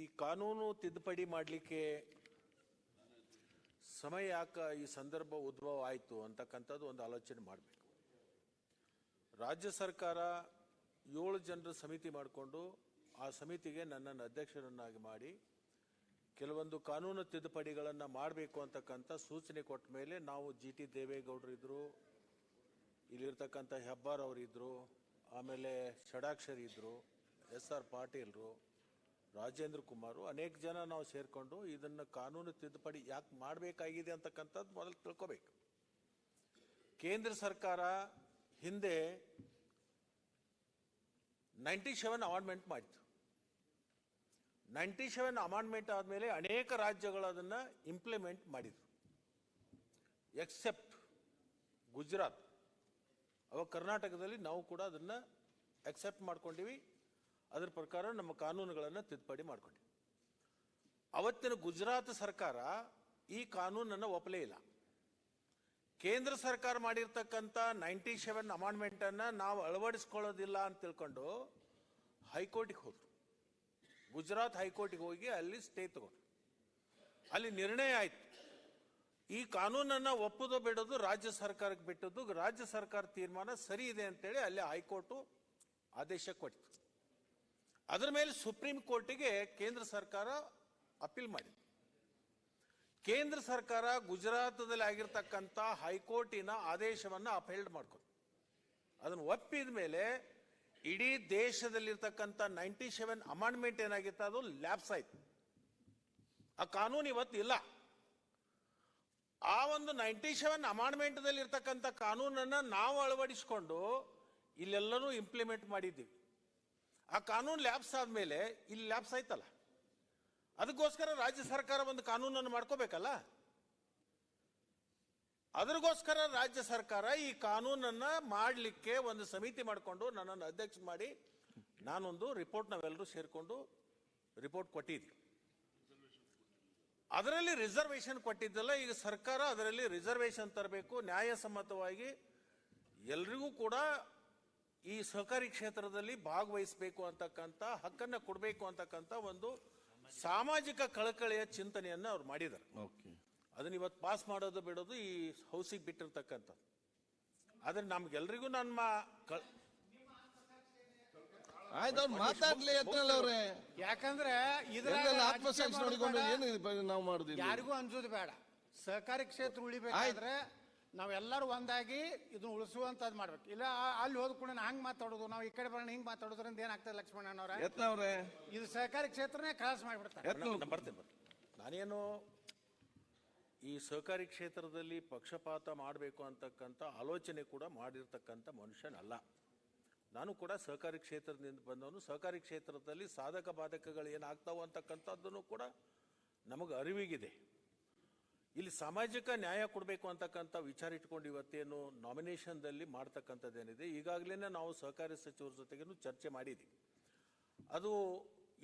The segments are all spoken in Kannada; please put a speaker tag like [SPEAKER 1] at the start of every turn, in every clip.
[SPEAKER 1] ಈ ಕಾನೂನು ತಿದ್ದುಪಡಿ ಮಾಡಲಿಕ್ಕೆ ಸಮಯ ಯಾಕೆ ಈ ಸಂದರ್ಭ ಉದ್ಭವ ಆಯಿತು ಅಂತಕ್ಕಂಥದ್ದು ಒಂದು ಆಲೋಚನೆ ಮಾಡಬೇಕು. ರಾಜ್ಯ ಸರ್ಕಾರ ಏಳು ಜನರ ಸಮಿತಿ ಮಾಡಿಕೊಂಡು ಆ ಸಮಿತಿಗೆ ನನ್ನನ್ನು ಅಧ್ಯಕ್ಷರನ್ನಾಗಿ ಮಾಡಿ ಕೆಲವೊಂದು ಕಾನೂನು ತಿದ್ದುಪಡಿಗಳನ್ನು ಮಾಡಬೇಕು ಅಂತಕ್ಕಂಥ ಸೂಚನೆ ಕೊಟ್ಟ ಮೇಲೆ ನಾವು ಜಿ ಟಿ ದೇವೇಗೌಡರು ಇದ್ರು, ಇಲ್ಲಿರ್ತಕ್ಕಂಥ ಹೆಬ್ಬಾರ್ ಅವರಿದ್ದರು ಆಮೇಲೆ ಷಡಾಕ್ಷರಿ ಇದ್ದರು ಎಸ್ ಆರ್ ಪಾಟೀಲ್ರು ರಾಜೇಂದ್ರ ಕುಮಾರು ಅನೇಕ ಜನ ನಾವು ಸೇರಿಕೊಂಡು ಇದನ್ನು ಕಾನೂನು ತಿದ್ದುಪಡಿ ಯಾಕೆ ಮಾಡಬೇಕಾಗಿದೆ ಅಂತಕ್ಕಂಥದ್ದು ಮೊದಲು ತಿಳ್ಕೊಬೇಕು. ಕೇಂದ್ರ ಸರ್ಕಾರ ಹಿಂದೆ ನೈಂಟಿ ಸೆವೆನ್ ಅಮಾಂಡ್ಮೆಂಟ್ ಮಾಡಿತು ನೈಂಟಿ ಸೆವೆನ್ ಅಮಾಂಡ್ಮೆಂಟ್ ಆದಮೇಲೆ ಅನೇಕ ರಾಜ್ಯಗಳು ಅದನ್ನು ಇಂಪ್ಲಿಮೆಂಟ್ ಮಾಡಿದ್ರು. ಎಕ್ಸೆಪ್ಟ್ ಗುಜರಾತ್. ಅವಾಗ ಕರ್ನಾಟಕದಲ್ಲಿ ನಾವು ಕೂಡ ಅದನ್ನು ಎಕ್ಸೆಪ್ಟ್ ಮಾಡ್ಕೊಂಡಿವಿ. ಅದರ ಪ್ರಕಾರ ನಮ್ಮ ಕಾನೂನುಗಳನ್ನು ತಿದ್ದುಪಡಿ ಮಾಡಿಕೊಂಡೆ. ಅವತ್ತಿನ ಗುಜರಾತ್ ಸರ್ಕಾರ ಈ ಕಾನೂನನ್ನು ಒಪ್ಪಲೇ ಇಲ್ಲ. ಕೇಂದ್ರ ಸರ್ಕಾರ ಮಾಡಿರ್ತಕ್ಕಂಥ ನೈಂಟಿ ಸೆವೆನ್ ಅಮಾಂಡ್ಮೆಂಟನ್ನು ನಾವು ಅಳವಡಿಸ್ಕೊಳ್ಳೋದಿಲ್ಲ ಅಂತ ತಿಳ್ಕೊಂಡು ಹೈಕೋರ್ಟಿಗೆ ಹೋದ್ರು. ಗುಜರಾತ್ ಹೈಕೋರ್ಟಿಗೆ ಹೋಗಿ ಅಲ್ಲಿ ಸ್ಟೇ ತಗೊಂಡು ಅಲ್ಲಿ ನಿರ್ಣಯ ಆಯ್ತು. ಈ ಕಾನೂನನ್ನ ಒಪ್ಪೋದು ಬಿಡೋದು ರಾಜ್ಯ ಸರ್ಕಾರಕ್ಕೆ ಬಿಟ್ಟದ್ದು, ರಾಜ್ಯ ಸರ್ಕಾರ ತೀರ್ಮಾನ ಸರಿ ಇದೆ ಅಂತೇಳಿ ಅಲ್ಲಿ ಹೈಕೋರ್ಟು ಆದೇಶ ಕೊಟ್ಟಿತು ಅದರ ಮೇಲೆ ಸುಪ್ರೀಂ ಕೋರ್ಟಿಗೆ ಕೇಂದ್ರ ಸರ್ಕಾರ ಅಪೀಲ್ ಮಾಡಿದೆ. ಕೇಂದ್ರ ಸರ್ಕಾರ ಗುಜರಾತದಲ್ಲಿ ಆಗಿರ್ತಕ್ಕಂಥ ಹೈಕೋರ್ಟಿನ ಆದೇಶವನ್ನು ಅಪೇಲ್ಡ್ ಮಾಡ್ಕೊಂಡು. ಅದನ್ನು ಒಪ್ಪಿದ ಮೇಲೆ ಇಡೀ ದೇಶದಲ್ಲಿರ್ತಕ್ಕಂಥ ನೈಂಟಿ ಸೆವೆನ್ ಅಮಾಂಡ್ಮೆಂಟ್ ಏನಾಗಿತ್ತು, ಅದು ಲ್ಯಾಪ್ಸ್ ಆಯ್ತು. ಆ ಕಾನೂನು ಇವತ್ತು ಇಲ್ಲ. ಆ ಒಂದು ನೈಂಟಿ ಸೆವೆನ್ ಅಮಾಂಡ್ಮೆಂಟ್ದಲ್ಲಿ ಇರ್ತಕ್ಕಂಥ ಕಾನೂನನ್ನ ನಾವು ಅಳವಡಿಸಿಕೊಂಡು ಇಲ್ಲೆಲ್ಲನೂ ಇಂಪ್ಲಿಮೆಂಟ್ ಮಾಡಿದ್ದೀವಿ. ಆ ಕಾನೂನು ಲ್ಯಾಬ್ಸ್ ಆದಮೇಲೆ ಇಲ್ಲಿ ಲ್ಯಾಪ್ಸ್ ಆಯ್ತಲ್ಲ. ಅದಕ್ಕೋಸ್ಕರ ರಾಜ್ಯ ಸರ್ಕಾರ ಒಂದು ಕಾನೂನನ್ನು ಮಾಡ್ಕೋಬೇಕಲ್ಲ? ಅದ್ರಗೋಸ್ಕರ ರಾಜ್ಯ ಸರ್ಕಾರ ಈ ಕಾನೂನನ್ನ ಮಾಡಲಿಕ್ಕೆ ಒಂದು ಸಮಿತಿ ಮಾಡಿಕೊಂಡು ನನ್ನನ್ನು ಅಧ್ಯಕ್ಷ ಮಾಡಿ ನಾನೊಂದು ರಿಪೋರ್ಟ್ ನಾವೆಲ್ಲರೂ ಸೇರಿಕೊಂಡು ರಿಪೋರ್ಟ್ ಕೊಟ್ಟಿದ್ವಿ. ಅದರಲ್ಲಿ ರಿಸರ್ವೇಶನ್ ಕೊಟ್ಟಿದ್ದಲ್ಲ, ಈಗ ಸರ್ಕಾರ ಅದರಲ್ಲಿ ರಿಸರ್ವೇಶನ್ ತರಬೇಕು, ನ್ಯಾಯಸಮ್ಮತವಾಗಿ ಎಲ್ರಿಗೂ ಕೂಡ ಈ ಸಹಕಾರಿ ಕ್ಷೇತ್ರದಲ್ಲಿ ಭಾಗವಹಿಸಬೇಕು ಅಂತಕ್ಕಂಥ ಹಕ್ಕನ್ನ ಕೊಡಬೇಕು ಅಂತಕ್ಕಂಥ ಒಂದು ಸಾಮಾಜಿಕ ಕಳಕಳಿಯ ಚಿಂತನೆಯನ್ನ ಅವ್ರು ಮಾಡಿದ್ದಾರೆ.
[SPEAKER 2] ಓಕೆ.
[SPEAKER 1] ಅದನ್ನ ಇವತ್ತು ಪಾಸ್ ಮಾಡೋದು ಬಿಡೋದು ಈ ಹೌಸಿಗೆ ಬಿಟ್ಟಿರ್ತಕ್ಕಂಥ ಆದ್ರೆ ನಮ್ಗೆಲ್ರಿಗೂ ನಮ್ಮ
[SPEAKER 2] ಮಾತಾಡ್ಲಿ ಅವ್ರೆ.
[SPEAKER 3] ಯಾಕಂದ್ರೆ
[SPEAKER 2] ಆತ್ಮಸಾಕ್ಷಿ
[SPEAKER 3] ರಾಜಕೀಯ
[SPEAKER 2] ನೋಡಿಕೊಂಡು ಏನು ನಾವು ಮಾಡುದಿಲ್ಲ
[SPEAKER 3] ಯಾರಿಗೂ ಅನ್ಸೋದು ಬೇಡ. ಸಹಕಾರಿ ಕ್ಷೇತ್ರ ಉಳಿಬೇಕಾದ್ರೆ ನಾವೆಲ್ಲರೂ ಒಂದಾಗಿ ಇದನ್ನು ಉಳಿಸುವಂಥದ್ದು ಮಾಡ್ಬೇಕು. ಇಲ್ಲ ಆ- ಅಲ್ಲಿ ಹೋದ ಕೂಡ ಹಂಗ್ ಮಾತಾಡೋದು ನಾವು ಈ ಕಡೆ ಬರೋಣ ಹಿಂಗ್ ಮಾತಾಡೋದ್ರಿಂದ ಏನಾಗ್ತದೆ ಲಕ್ಷ್ಮಣನವ್ರ
[SPEAKER 2] ಯತ್ನ ಅವ್ರೆ
[SPEAKER 3] ಇದು ಸಹಕಾರಿ ಕ್ಷೇತ್ರನೇ ಕಳಸ ಮಾಡಿಬಿಡ್ತಾರೆ.
[SPEAKER 2] ಯತ್ನ.
[SPEAKER 1] ನಾನು ಬರ್ತೇನೆ ಬರ್ತೇನೆ. ನಾನೇನು ಈ ಸಹಕಾರಿ ಕ್ಷೇತ್ರದಲ್ಲಿ ಪಕ್ಷಪಾತ ಮಾಡಬೇಕು ಅಂತಕ್ಕಂಥ ಆಲೋಚನೆ ಕೂಡ ಮಾಡಿರ್ತಕ್ಕಂಥ ಮನುಷ್ಯನಲ್ಲ. ನಾನು ಕೂಡ ಸಹಕಾರಿ ಕ್ಷೇತ್ರದಿಂದ ಬಂದವನು. ಸಹಕಾರಿ ಕ್ಷೇತ್ರದಲ್ಲಿ ಸಾಧಕ ಬಾಧಕಗಳು ಏನಾಗ್ತಾವೋ ಅಂತಕ್ಕಂಥದ್ದನ್ನು ಕೂಡ ನಮಗೆ ಅರಿವಿಗಿದೆ. ಇಲ್ಲಿ ಸಾಮಾಜಿಕ ನ್ಯಾಯ ಕೊಡಬೇಕು ಅಂತಕ್ಕಂಥ ವಿಚಾರ ಇಟ್ಕೊಂಡು ಇವತ್ತೇನು ನಾಮಿನೇಷನ್ದಲ್ಲಿ ಮಾಡ್ತಕ್ಕಂಥದ್ದೇನಿದೆ ಈಗಾಗಲೇ ನಾವು ಸಹಕಾರಿ ಸಚಿವರ ಜೊತೆಗೇನು ಚರ್ಚೆ ಮಾಡಿದ್ವಿ. ಅದು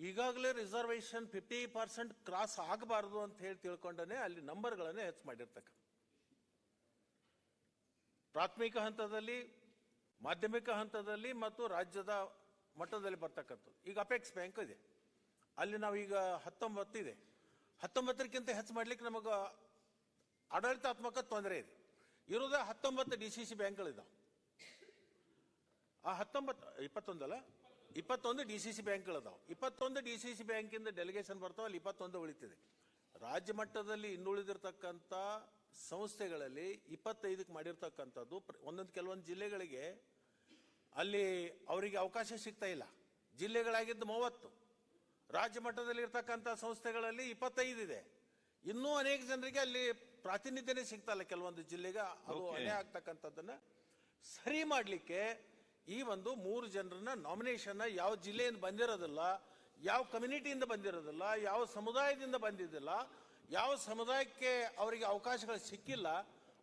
[SPEAKER 1] ಈಗಾಗಲೇ ರಿಸರ್ವೇಷನ್ ಫಿಫ್ಟಿ ಪರ್ಸೆಂಟ್ ಕ್ರಾಸ್ ಆಗಬಾರದು ಅಂತ ಹೇಳಿ ತಿಳ್ಕೊಂಡೇ ಅಲ್ಲಿ ನಂಬರ್ಗಳನ್ನೇ ಹೆಚ್ಚು ಮಾಡಿರ್ತಕ್ಕ ಪ್ರಾಥಮಿಕ ಹಂತದಲ್ಲಿ, ಮಾಧ್ಯಮಿಕ ಹಂತದಲ್ಲಿ ಮತ್ತು ರಾಜ್ಯದ ಮಟ್ಟದಲ್ಲಿ ಬರ್ತಕ್ಕಂಥದ್ದು. ಈಗ ಅಪೆಕ್ಸ್ ಬ್ಯಾಂಕ್ ಇದೆ. ಅಲ್ಲಿ ನಾವೀಗ ಹತ್ತೊಂಬತ್ತು ಇದೆ. ಹತ್ತೊಂಬತ್ತರಕ್ಕಿಂತ ಹೆಚ್ಚು ಮಾಡ್ಲಿಕ್ಕೆ ನಮಗೆ ಆಡಳಿತಾತ್ಮಕ ತೊಂದರೆ ಇದೆ. ಇರೋದೇ ಹತ್ತೊಂಬತ್ತು ಡಿ ಸಿ ಸಿ ಬ್ಯಾಂಕ್ಗಳಿದಾವೆ. ಆ ಹತ್ತೊಂಬತ್ತು ಇಪ್ಪತ್ತೊಂದಲ್ಲ ಇಪ್ಪತ್ತೊಂದು ಡಿ ಸಿ ಸಿ ಬ್ಯಾಂಕ್ಗಳಿದಾವೆ. ಇಪ್ಪತ್ತೊಂದು ಡಿ ಸಿ ಸಿ ಬ್ಯಾಂಕಿಂದ ಡೆಲಿಗೇಷನ್ ಬರ್ತಾವೆ, ಅಲ್ಲಿ ಇಪ್ಪತ್ತೊಂದು ಉಳಿತಿದೆ. ರಾಜ್ಯ ಮಟ್ಟದಲ್ಲಿ ಇನ್ನುಳಿದಿರ್ತಕ್ಕಂಥ ಸಂಸ್ಥೆಗಳಲ್ಲಿ ಇಪ್ಪತ್ತೈದಕ್ಕೆ ಮಾಡಿರ್ತಕ್ಕಂಥದ್ದು ಒಂದೊಂದು ಕೆಲವೊಂದು ಜಿಲ್ಲೆಗಳಿಗೆ ಅಲ್ಲಿ ಅವರಿಗೆ ಅವಕಾಶ ಸಿಗ್ತಾ ಇಲ್ಲ. ಜಿಲ್ಲೆಗಳಾಗಿದ್ದು ಮೂವತ್ತು. ರಾಜ್ಯ ಮಟ್ಟದಲ್ಲಿ ಇರ್ತಕ್ಕಂಥ ಸಂಸ್ಥೆಗಳಲ್ಲಿ ಇಪ್ಪತ್ತೈದು ಇದೆ. ಇನ್ನೂ ಅನೇಕ ಜನರಿಗೆ ಅಲ್ಲಿ ಪ್ರಾತಿನಿಧ್ಯನೇ ಸಿಗ್ತಾ ಇಲ್ಲ ಕೆಲವೊಂದು ಜಿಲ್ಲೆಗೆ. ಅದು. ಅನ್ಯಾಯ ಆಗ್ತಕ್ಕಂಥದ್ದನ್ನ ಸರಿ ಮಾಡಲಿಕ್ಕೆ ಈ ಒಂದು ಮೂರು ಜನರನ್ನ ನಾಮಿನೇಷನ್ ಯಾವ ಜಿಲ್ಲೆಯಿಂದ ಬಂದಿರೋದಿಲ್ಲ ಯಾವ ಕಮ್ಯುನಿಟಿಯಿಂದ ಬಂದಿರೋದಿಲ್ಲ ಯಾವ ಸಮುದಾಯದಿಂದ ಬಂದಿದ್ದಿಲ್ಲ ಯಾವ ಸಮುದಾಯಕ್ಕೆ ಅವರಿಗೆ ಅವಕಾಶಗಳು ಸಿಕ್ಕಿಲ್ಲ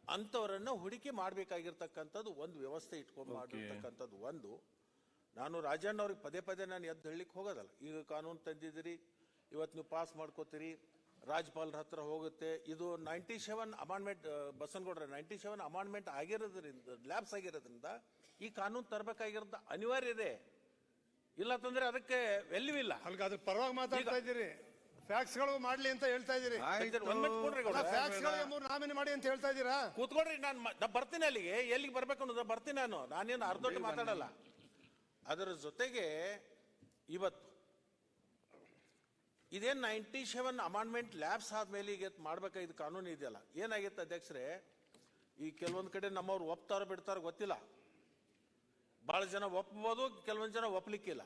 [SPEAKER 1] ಅಂಥವರನ್ನ ಹುಡುಕಿ ಮಾಡಬೇಕಾಗಿರ್ತಕ್ಕಂಥದ್ದು ಒಂದು ವ್ಯವಸ್ಥೆ ಇಟ್ಕೊಂಡು ಮಾಡಿರ್ತಕ್ಕಂಥದ್ದು ಒಂದು. ನಾನು ರಾಜಣ್ಣ ಅವ್ರಿಗೆ ಪದೇ ಪದೇ ನಾನು ಎದ್ದು ಹೇಳಲಿಕ್ಕೆ ಹೋಗೋದಲ್ಲ. ಈಗ ಕಾನೂನು ತಂದಿದ್ದೀರಿ ಇವತ್ತು ನೀವು ಪಾಸ್ ಮಾಡ್ಕೋತೀರಿ ರಾಜ್ಯಪಾಲರ ಹತ್ರ ಹೋಗುತ್ತೆ. ಇದು ನೈಂಟಿ ಸೆವೆನ್ ಅಮಾಂಡ್ಮೆಂಟ್ ಬಸನಗೌಡ್ರೆ ನೈಂಟಿ ಸೆವೆನ್ ಅಮಾಂಡ್ಮೆಂಟ್ ಆಗಿರೋದ್ರಿಂದ ಲ್ಯಾಬ್ಸ್ ಆಗಿರೋದ್ರಿಂದ ಈ ಕಾನೂನು ತರಬೇಕಾಗಿರೋದು ಅನಿವಾರ್ಯ ಇದೆ. ಇಲ್ಲ ತಂದ್ರೆ ಅದಕ್ಕೆ ವೆಲ್ಯೂ ಇಲ್ಲ.
[SPEAKER 4] ಅಲ್ಗ ಅದ್ರ ಪರವಾಗಿ ಮಾತಾಡ್ತಾ ಇದ್ದೀರಿ. ಫ್ಯಾಕ್ಸ್ಗಳು ಮಾಡ್ಲಿ ಅಂತ ಹೇಳ್ತಾ ಇದ್ದೀರಿ. ನಾಮಿನಿ ಮಾಡಿ ಅಂತ ಹೇಳ್ತಾ ಇದ್ದೀರಾ?
[SPEAKER 1] ಕೂತ್ಕೊಳ್ರಿ ನಾನು ನಾ ಬರ್ತೀನಿ ಅಲ್ಲಿಗೆ. ಎಲ್ಲಿಗೆ ಬರ್ಬೇಕು ಅನ್ನೋದು ಬರ್ತೀನಿ ನಾನು. ನಾನೇನು ಅರ್ಧೊಟ್ಟು ಮಾತಾಡಲ್ಲ. ಅದರ ಜೊತೆಗೆ ಇವತ್ತು ಇದೇನ್ ನೈಂಟಿ ಸೆವೆನ್ ಅಮಾಂಡ್ಮೆಂಟ್ ಲ್ಯಾಬ್ಸ್ ಆದಮೇಲೆ ಈಗ ಮಾಡ್ಬೇಕಾಗಿದ್ದು ಕಾನೂನು ಇದೆಯಲ್ಲ? ಏನಾಗಿತ್ತು ಅಧ್ಯಕ್ಷರೇ? ಈ ಕೆಲವೊಂದು ಕಡೆ ನಮ್ಮವ್ರು ಒಪ್ತಾರೋ ಬಿಡ್ತಾರೋ ಗೊತ್ತಿಲ್ಲ. ಬಹಳ ಜನ ಒಪ್ಬೋದು, ಕೆಲವೊಂದು ಜನ ಒಪ್ಲಿಕ್ಕಿಲ್ಲ.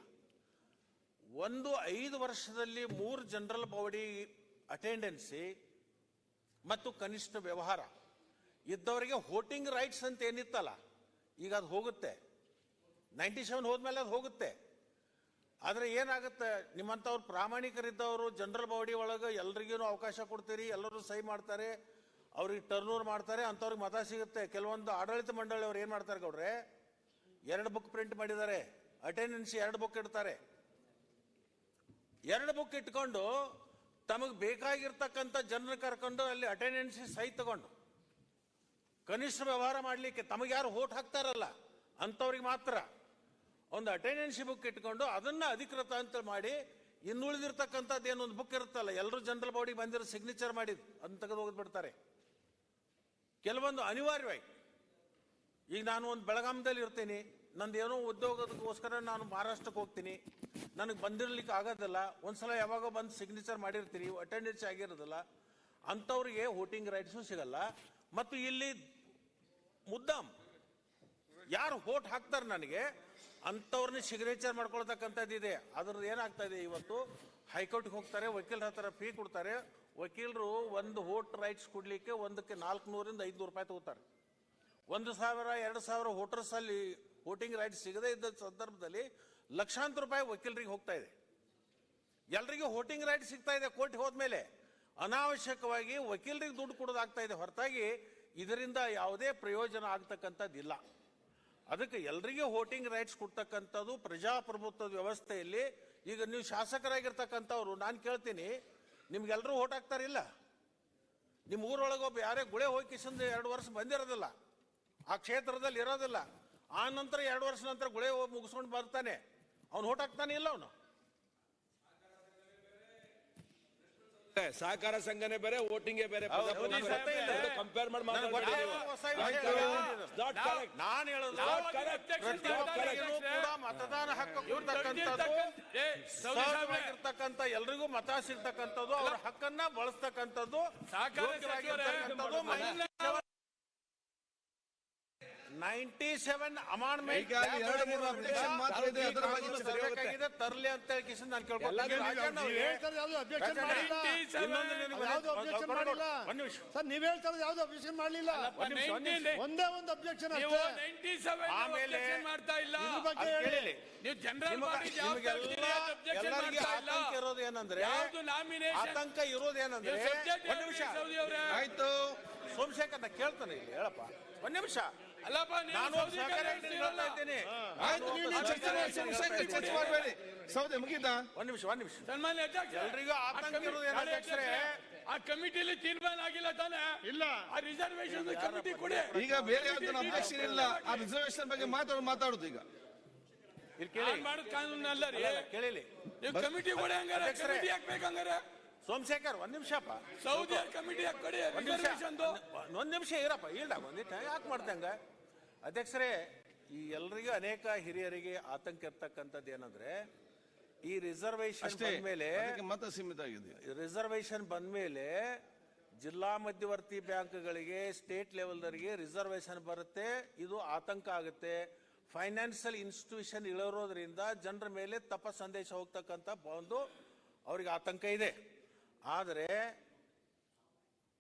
[SPEAKER 1] ಒಂದು ಐದು ವರ್ಷದಲ್ಲಿ ಮೂರು ಜನರಲ್ ಬಾಡಿ ಅಟೆಂಡೆನ್ಸಿ ಮತ್ತು ಕನಿಷ್ಠ ವ್ಯವಹಾರ. ಇದ್ದವರಿಗೆ ವೋಟಿಂಗ್ ರೈಟ್ಸ್ ಅಂತ ಏನಿತ್ತಲ್ಲ, ಈಗ ಅದು ಹೋಗುತ್ತೆ. ನೈಂಟಿ ಸೆವೆನ್ ಹೋದ್ಮೇಲೆ ಅದು ಹೋಗುತ್ತೆ. ಆದರೆ ಏನಾಗುತ್ತೆ? ನಿಮ್ಮಂಥವ್ರು ಪ್ರಾಮಾಣಿಕರಿದ್ದವರು, ಜನರಲ್ ಬಾಡಿ ಒಳಗೆ ಎಲ್ರಿಗೂ ಅವಕಾಶ ಕೊಡ್ತೀರಿ? ಎಲ್ಲರೂ ಸಹಿ ಮಾಡ್ತಾರೆ. ಅವ್ರಿಗೆ ಟರ್ನ್ ಓವರ್ ಮಾಡ್ತಾರೆ. ಅಂಥವ್ರಿಗೆ ಮತ ಸಿಗುತ್ತೆ. ಕೆಲವೊಂದು ಆಡಳಿತ ಮಂಡಳಿ ಅವ್ರು ಏನು ಮಾಡ್ತಾರೆ ಗೌಡ್ರೆ? ಎರಡು ಬುಕ್ ಪ್ರಿಂಟ್ ಮಾಡಿದ್ದಾರೆ. ಅಟೆಂಡೆನ್ಸ್ ಎರಡು ಬುಕ್ ಇಡ್ತಾರೆ. ಎರಡು ಬುಕ್ ಇಟ್ಕೊಂಡು ತಮಗೆ ಬೇಕಾಗಿರ್ತಕ್ಕಂಥ ಜನರು ಕರ್ಕೊಂಡು ಅಲ್ಲಿ ಅಟೆಂಡೆನ್ಸ್ ಸಹಿ ತಗೊಂಡು ಕನಿಷ್ಠ ವ್ಯವಹಾರ ಮಾಡಲಿಕ್ಕೆ ತಮಗೆ ಯಾರು ಓಟ್ ಹಾಕ್ತಾರಲ್ಲ, ಅಂಥವ್ರಿಗೆ ಮಾತ್ರ. ಒಂದು ಅಟೆಂಡೆನ್ಸ್ ಬುಕ್ ಇಟ್ಕೊಂಡು ಅದನ್ನ ಅಧಿಕೃತ ಅಂತ ಮಾಡಿ, ಇನ್ನುಳಿದಿರ್ತಕ್ಕಂಥದ್ದು ಏನೊಂದು ಬುಕ್ ಇರುತ್ತಲ್ಲ ಎಲ್ಲರೂ ಜನರಲ್ ಬಾಡಿ ಬಂದಿರೋ ಸಿಗ್ನೇಚರ್ ಮಾಡಿ ಅದನ್ನ ತೆಗೆದು ಹೋಗ್ಬಿಡ್ತಾರೆ ಕೆಲವೊಂದು ಅನಿವಾರ್ಯವಾಗಿ ಈಗ ನಾನು ಒಂದು ಬೆಳಗಾಮದಲ್ಲಿ ಇರ್ತೀನಿ, ನಂದು ಏನೋ ಉದ್ಯೋಗದಕ್ಕೋಸ್ಕರ ನಾನು ಮಹಾರಾಷ್ಟ್ರಕ್ಕೆ ಹೋಗ್ತೀನಿ, ನನಗೆ ಬಂದಿರ್ಲಿಕ್ಕೆ ಆಗೋದಿಲ್ಲ, ಒಂದ್ಸಲ ಯಾವಾಗ ಬಂದು ಸಿಗ್ನೇಚರ್ ಮಾಡಿರ್ತೀನಿ ಅಟೆಂಡೆನ್ಸ್ ಆಗಿರೋದಿಲ್ಲ, ಅಂಥವ್ರಿಗೆ ವೋಟಿಂಗ್ ರೈಟ್ಸು ಸಿಗಲ್ಲ, ಮತ್ತು ಇಲ್ಲಿ ಮುದ್ದಾಮ್ ಯಾರು ವೋಟ್ ಹಾಕ್ತಾರೆ ನನಗೆ ಅಂಥವ್ರನ್ನ ಸಿಗ್ನೇಚರ್ ಮಾಡ್ಕೊಳ್ತಕ್ಕಂಥದ್ದು ಇದೆ ಅದ್ರದ್ದು ಏನಾಗ್ತಾ ಇದೆ ಇವತ್ತು? ಹೈಕೋರ್ಟ್ಗೆ ಹೋಗ್ತಾರೆ, ವಕೀಲರ ಹತ್ರ ಫೀ ಕೊಡ್ತಾರೆ. ವಕೀಲರು ಒಂದು ವೋಟ್ ರೈಟ್ಸ್ ಕೊಡ್ಲಿಕ್ಕೆ ಒಂದಕ್ಕೆ ನಾಲ್ಕುನೂರಿಂದ ಐದುನೂರು ರೂಪಾಯಿ ತಗೋತಾರೆ. ಒಂದು ಸಾವಿರ, ಎರಡು ಸಾವಿರ ವೋಟರ್ಸಲ್ಲಿ ವೋಟಿಂಗ್ ರೈಟ್ಸ್ ಸಿಗದೇ ಇದ್ದ ಸಂದರ್ಭದಲ್ಲಿ ಲಕ್ಷಾಂತರ ರೂಪಾಯಿ ವಕೀಲರಿಗೆ ಹೋಗ್ತಾ ಇದೆ. ಎಲ್ರಿಗೂ ವೋಟಿಂಗ್ ರೈಟ್ ಸಿಗ್ತಾ ಇದೆ ಕೋರ್ಟ್ ಹೋದ್ಮೇಲೆ. ಅನಾವಶ್ಯಕವಾಗಿ ವಕೀಲರಿಗೆ ದುಡ್ಡು ಕೊಡೋದಾಗ್ತಾ ಇದೆ ಹೊರತಾಗಿ ಇದರಿಂದ ಯಾವುದೇ ಪ್ರಯೋಜನ ಆಗ್ತಕ್ಕಂಥದ್ದಿಲ್ಲ. ಅದಕ್ಕೆ ಎಲ್ರಿಗೂ ವೋಟಿಂಗ್ ರೈಟ್ಸ್ ಕೊಡ್ತಕ್ಕಂಥದ್ದು ಪ್ರಜಾಪ್ರಭುತ್ವದ ವ್ಯವಸ್ಥೆಯಲ್ಲಿ ಈಗ ನೀವು ಶಾಸಕರಾಗಿರ್ತಕ್ಕಂಥವ್ರು, ನಾನು ಕೇಳ್ತೀನಿ ನಿಮ್ಗೆಲ್ಲರೂ ಓಟ್ ಹಾಕ್ತಾರಿಲ್ಲ ನಿಮ್ಮ ಊರೊಳಗೆ ಒಬ್ಬ ಯಾರೇ ಗುಳೆ ಹೋಗಿ ಕಿಶಂದು ಎರಡು ವರ್ಷ ಬಂದಿರೋದಿಲ್ಲ, ಆ ಕ್ಷೇತ್ರದಲ್ಲಿ ಇರೋದಿಲ್ಲ ಆ ನಂತರ ಎರಡು ವರ್ಷ ನಂತರ ಗುಳೆ ಮುಗಿಸ್ಕೊಂಡು ಬರ್ತಾನೆ, ಅವ್ನು ಓಟ್ ಹಾಕ್ತಾನೆ ಇಲ್ಲ ಅವನು?
[SPEAKER 5] ಸಹಕಾರ ಸಂಘನೇ ಬೇರೆ ವೋಟಿಂಗೇ ಬೇರೆ. ಕಂಪೇರ್ ಮಾಡಿ.
[SPEAKER 1] ನಾನು ಹೇಳೋದು ಮತದಾನ ಹಕ್ಕು ಎಲ್ರಿಗೂ ಮತ ಸಿಗ್ತಕ್ಕಂಥದ್ದು ಅವ್ರ ಹಕ್ಕನ್ನ ಬಳಸ್ತಕ್ಕಂಥದ್ದು ನೈಂಟಿ ಸೆವೆನ್ ಅಮಾಂಡ್ಮೆಂಟ್
[SPEAKER 2] ಈಗ ಎರಡು ಮೂರು objection ಮಾತ್ರ ಇದೆ, ಅದರ ಬಗ್ಗೆ
[SPEAKER 1] ತರಬೇಕಾಗಿದೆ ತರಲಿ ಅಂತ ಹೇಳಿ ಕಿಶನ್ ನಾನು
[SPEAKER 4] ಸರ್ ನೀವ್ ಹೇಳ್ತಾರೆ ಯಾವ್ದು ಅಬ್ಜೆಕ್ಷನ್ ಮಾಡಲಿಲ್ಲ.
[SPEAKER 1] ಒಂದ್ ಒಂದ್
[SPEAKER 4] ಅಬ್ಜೆಕ್ಷನ್
[SPEAKER 1] ಆಮೇಲೆ.
[SPEAKER 6] ನೀವು ಜನರಲ್
[SPEAKER 1] ಆತಂಕ ಇರೋದು ಏನಂದ್ರೆ ಆತಂಕ
[SPEAKER 6] ಇರೋದು ಏನಂದ್ರೆ
[SPEAKER 2] ಆಯ್ತು.
[SPEAKER 1] ಸೋಮಶೇಖರ್ ಅಂತ ಕೇಳ್ತಾನೆ ಇಲ್ಲಿ ಹೇಳಪ್ಪ. ಒಂದ್ ನಿಮಿಷ.
[SPEAKER 6] ಅಲ್ಲಪ್ಪ
[SPEAKER 1] ನಾನು
[SPEAKER 6] ಸೌದಿ
[SPEAKER 1] ಸಹಕಾರ. ಹೇಳ್ತಾ ಇದ್ದೀನಿ.
[SPEAKER 2] ಆಯ್ತು ನೀವು ನೀವು ಚರ್ಚೆ ಮಾಡಿ ಸೋಮಶೇಖರ್ ಚರ್ಚೆ ಮಾಡಬೇಡಿ ಸೌದೆ ಮುಗಿದ
[SPEAKER 1] ಒಂದ್ ನಿಮಿಷ ಒಂದ್ ನಿಮಿಷ.
[SPEAKER 6] ಸನ್ಮಾನ್ಯ ಅಧ್ಯಕ್ಷ
[SPEAKER 1] ಎಲ್ರಿಗೂ ಆತಂಕ ಇರೋದು ಏನು ಅಧ್ಯಕ್ಷರೇ?
[SPEAKER 6] ಆ ಕಮಿಟಿಲಿ ತೀರ್ಮಾನ ಆಗಿಲ್ಲ ತಾನೆ?
[SPEAKER 4] ಇಲ್ಲ.
[SPEAKER 6] ಆ ರಿಸರ್ವೇಶನ್ ಕಮಿಟಿ ಕೊಡಿ.
[SPEAKER 2] ಈಗ ಬೇರೆ ಯಾವ್ದು ಅಬ್ಜೆಕ್ಷನ್ ಇಲ್ಲ. ಆ ರಿಸರ್ವೇಶನ್ ಬಗ್ಗೆ ಮಾತಾಡೋದು ಮಾತಾಡುದು ಈಗ.
[SPEAKER 1] ಇಲ್ಲಿ ಕೇಳಿ.
[SPEAKER 6] ಮಾಡೋದ್ ಕಾನೂನು ಅಲ್ಲ ರೀ
[SPEAKER 1] ಕೇಳಿಲಿ.
[SPEAKER 6] ನೀವು ಕಮಿಟಿ ಕೊಡಿ ಹಂಗಾರೆ. ಕಮಿಟಿ ಹಾಕ್ಬೇಕು ಹಂಗಾರೆ.
[SPEAKER 1] ಸೋಮಶೇಖರ್ ಒಂದ್ ನಿಮಿಷಪ್ಪ
[SPEAKER 6] ಸೌದಿ ಕಮಿಟಿ ಹಾಕ್ ಕೊಡಿ
[SPEAKER 1] ಒಂದ್ ನಿಮಿಷ. ಒಂದ್ ನಿಮಿಷ ಇರಪ್ಪ ಇಲ್ಲ ಒಂದಿಟ್ಟ ಯಾಕೆ ಮಾಡ್ದಂಗ ಅಧ್ಯಕ್ಷರೇ ಈ ಎಲ್ರಿಗೂ ಅನೇಕ ಹಿರಿಯರಿಗೆ ಆತಂಕ ಇರ್ತಕ್ಕಂಥದ್ದು ಏನಂದ್ರೆ ಈ ರಿಸರ್ವೇಶನ್ ಮೇಲೆ
[SPEAKER 2] ಅದಕ್ಕೆ ಮತ ಸೀಮಿತ ಆಗಿದೆ.
[SPEAKER 1] ರಿಸರ್ವೇಶನ್ ಬಂದ್ಮೇಲೆ ಜಿಲ್ಲಾ ಮಧ್ಯವರ್ತಿ ಬ್ಯಾಂಕ್ಗಳಿಗೆ ಸ್ಟೇಟ್ ಲೆವೆಲ್ದವರಿಗೆ ರಿಸರ್ವೇಶನ್ ಬರುತ್ತೆ ಇದು ಆತಂಕ ಆಗುತ್ತೆ. ಫೈನಾನ್ಷಿಯಲ್ ಇನ್ಸ್ಟಿಟ್ಯೂಷನ್ ಇಳಿರೋದ್ರಿಂದ ಜನರ ಮೇಲೆ ತಪ್ಪ ಸಂದೇಶ ಹೋಗ್ತಕ್ಕಂಥ ಒಂದು ಅವ್ರಿಗೆ ಆತಂಕ ಇದೆ. ಆದರೆ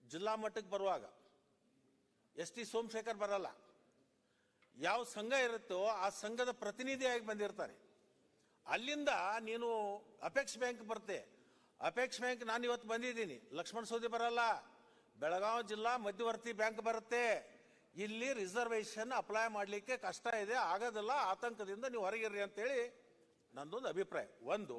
[SPEAKER 1] ಜಿಲ್ಲಾ ಮಟ್ಟಕ್ಕೆ ಬರುವಾಗ ಎಸ್ ಟಿ ಸೋಮಶೇಖರ್ ಬರಲ್ಲ. ಯಾವ ಸಂಘ ಇರುತ್ತೋ ಆ ಸಂಘದ ಪ್ರತಿನಿಧಿಯಾಗಿ ಬಂದಿರ್ತಾರೆ. ಅಲ್ಲಿಂದ ನೀನು ಅಪೆಕ್ಸ್ ಬ್ಯಾಂಕ್ ಬರುತ್ತೆ ಅಪೆಕ್ಸ್ ಬ್ಯಾಂಕ್ ನಾನು ಇವತ್ತು ಬಂದಿದ್ದೀನಿ. ಲಕ್ಷ್ಮಣ ಸೌದಿ ಬರಲ್ಲ. ಬೆಳಗಾವಿ ಜಿಲ್ಲಾ ಮಧ್ಯವರ್ತಿ ಬ್ಯಾಂಕ್ ಬರುತ್ತೆ. ಇಲ್ಲಿ ರಿಸರ್ವೇಷನ್ ಅಪ್ಲೈ ಮಾಡಲಿಕ್ಕೆ ಕಷ್ಟ ಇದೆ. ಆಗೋದಿಲ್ಲ, ಆತಂಕದಿಂದ ನೀವು ಹೊರಗಿರ್ರಿ ಅಂತೇಳಿ ನಂದೊಂದು ಅಭಿಪ್ರಾಯ. ಒಂದು